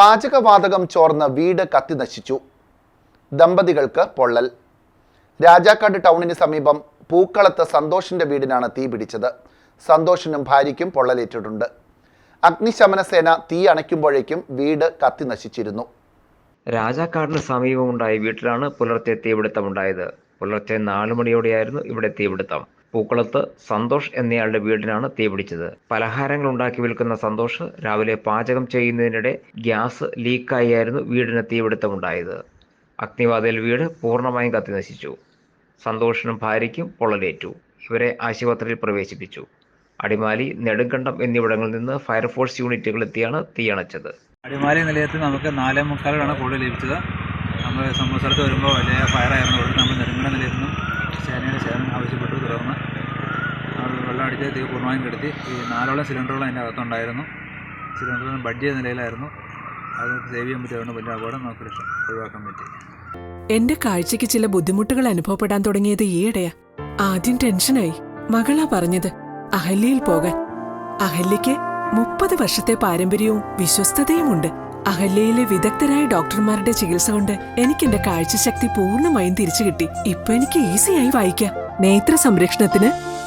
പാചകവാതകം ചോർന്ന വീട് കത്തി നശിച്ചു. ദമ്പതികൾക്ക് പൊള്ളൽ. രാജാക്കാട് ടൗണിന് സമീപം പൂക്കളത്ത് സന്തോഷിന്റെ വീടിനാണ് തീ പിടിച്ചത്. സന്തോഷിനും ഭാര്യയ്ക്കും പൊള്ളലേറ്റിട്ടുണ്ട്. അഗ്നിശമന സേന തീ അണയ്ക്കുമ്പോഴേക്കും വീട് കത്തി നശിച്ചിരുന്നു. രാജാക്കാടിന് സമീപമുണ്ടായ വീട്ടിലാണ് പുലർച്ചെ തീപിടുത്തമുണ്ടായത്. പുലർച്ചെ നാലു മണിയോടെയായിരുന്നു ഇവിടെ തീപിടുത്തം. പൂക്കുളത്ത് സന്തോഷ് എന്നയാളുടെ വീടിനാണ് തീപിടിച്ചത് പലഹാരങ്ങൾ ഉണ്ടാക്കി വിൽക്കുന്ന സന്തോഷ് രാവിലെ പാചകം ചെയ്യുന്നതിനിടെ ഗ്യാസ് ലീക്കായിരുന്നു വീടിന് തീപിടുത്തമുണ്ടായത്. അഗ്നിവാതയിൽ വീട് പൂർണമായും കത്തിനശിച്ചു. സന്തോഷിനും ഭാര്യയ്ക്കും പൊള്ളലേറ്റു. ഇവരെ ആശുപത്രിയിൽ പ്രവേശിപ്പിച്ചു. അടിമാലി നെടുങ്കണ്ടം എന്നിവിടങ്ങളിൽ നിന്ന് ഫയർഫോഴ്സ് യൂണിറ്റുകൾ എത്തിയാണ് തീയണച്ചത് അടിമാലി നിലയത്തിൽ നമുക്ക് നാലേ മുക്കാലാണ് കൂടുതൽ ലഭിച്ചത്. നമ്മൾ സംഭവ സ്ഥലത്ത് വരുമ്പോൾ വലിയ ഫയറായിരുന്നു നമ്മൾ നെടുങ്കണ്ടം നിലയത്തിൽ നിന്നും സേനയുടെ സേവനം ആവശ്യപ്പെട്ടു തുടർന്ന് അത് വെള്ളം അടിച്ച് തീ പൂർണമായും കെടുത്തി. ഈ നാലോളം സിലിണ്ടറുകൾ അതിന്റെ അകത്തുണ്ടായിരുന്നു. സിലിണ്ടറിന് ബഡ് ചെയ്ത നിലയിലായിരുന്നു. അത് സേവ് ചെയ്യാൻ പറ്റിയതുകൊണ്ട് വലിയ അപകടം നമുക്ക് ഒഴിവാക്കാൻ പറ്റി. എന്റെ കാഴ്ചയ്ക്ക് ചില ബുദ്ധിമുട്ടുകൾ അനുഭവപ്പെടാൻ തുടങ്ങിയത് ഈയിടെയാ. ആദ്യം ടെൻഷനായി. മകളാ പറഞ്ഞത് അഹല്യയിൽ പോകാൻ. അഹല്യയ്ക്ക് മുപ്പത് വർഷത്തെ പാരമ്പര്യവും വിശ്വസ്തതയുമുണ്ട്. അഹല്യയിലെ വിദഗ്ധരായ ഡോക്ടർമാരുടെ ചികിത്സ കൊണ്ട് എനിക്ക് എന്റെ കാഴ്ചശക്തി പൂർണമായും തിരിച്ചു കിട്ടി ഇപ്പൊ എനിക്ക് ഈസിയായി വായിക്കാം. നേത്ര സംരക്ഷണത്തിന്